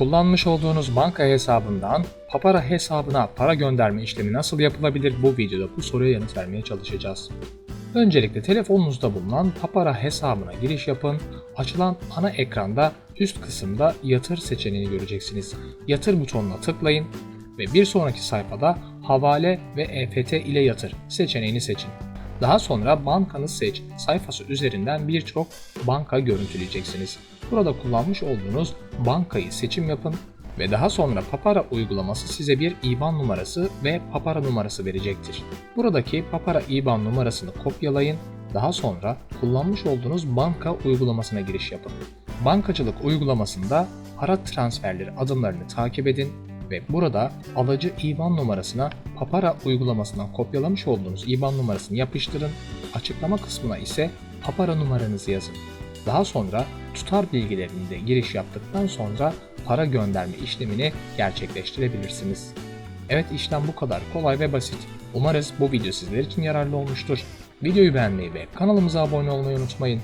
Kullanmış olduğunuz banka hesabından Papara hesabına para gönderme işlemi nasıl yapılabilir bu videoda bu soruya yanıt vermeye çalışacağız. Öncelikle telefonunuzda bulunan Papara hesabına giriş yapın. Açılan ana ekranda üst kısımda yatır seçeneğini göreceksiniz. Yatır butonuna tıklayın ve bir sonraki sayfada havale ve EFT ile yatır seçeneğini seçin. Daha sonra bankanız seç sayfası üzerinden birçok banka görüntüleyeceksiniz. Burada kullanmış olduğunuz bankayı seçim yapın ve daha sonra Papara uygulaması size bir IBAN numarası ve Papara numarası verecektir. Buradaki Papara IBAN numarasını kopyalayın. Daha sonra kullanmış olduğunuz banka uygulamasına giriş yapın. Bankacılık uygulamasında para transferleri adımlarını takip edin ve burada alıcı IBAN numarasına Papara uygulamasından kopyalamış olduğunuz IBAN numarasını yapıştırın. Açıklama kısmına ise Papara numaranızı yazın. Daha sonra tutar bilgilerini de giriş yaptıktan sonra para gönderme işlemini gerçekleştirebilirsiniz. Evet işlem bu kadar kolay ve basit. Umarız bu video sizler için yararlı olmuştur. Videoyu beğenmeyi ve kanalımıza abone olmayı unutmayın.